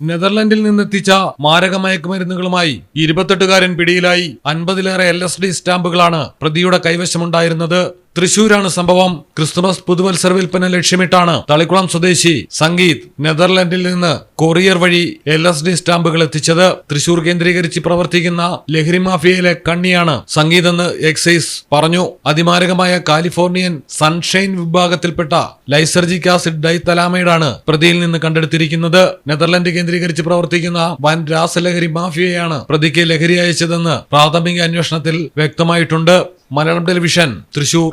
നെതർലൻഡിൽ നിന്നെത്തിച്ച മാരക മയക്കുമരുന്നുകളുമായി ഇരുപത്തെട്ടുകാരൻ പിടിയിലായി അൻപതിലേറെ എൽ എസ് ഡി സ്റ്റാമ്പുകളാണ് പ്രതിയുടെ കൈവശമുണ്ടായിരുന്നത്. തൃശൂരാണ് സംഭവം. ക്രിസ്തുമസ് പുതുവത്സര വിൽപ്പന ലക്ഷ്യമിട്ടാണ്. തളിക്കുളം സ്വദേശി സംഗീത് നെതർലൻഡിൽ നിന്ന് കൊറിയർ വഴി എൽ എസ് ഡി സ്റ്റാമ്പുകൾ എത്തിച്ചത്. തൃശൂർ കേന്ദ്രീകരിച്ച് പ്രവർത്തിക്കുന്ന ലഹരി മാഫിയയിലെ കണ്ണിയാണ് സംഗീത് എന്ന് എക്സൈസ് പറഞ്ഞു. അതിമാരകമായ കാലിഫോർണിയൻ സൺഷൈൻ വിഭാഗത്തിൽപ്പെട്ട ലൈസർജിക് ആസിഡ് ഡൈതലാമൈഡാണ് പ്രതിയിൽ നിന്ന് കണ്ടെടുത്തിരിക്കുന്നത്. നെതർലൻഡ് കേന്ദ്രീകരിച്ച് പ്രവർത്തിക്കുന്ന വൻ രാസലഹരി മാഫിയയാണ് പ്രതിക്ക് ലഹരി അയച്ചതെന്ന് പ്രാഥമിക അന്വേഷണത്തിൽ വ്യക്തമായിട്ടുണ്ട്. മലയാളം ടെലിവിഷൻ തൃശൂർ.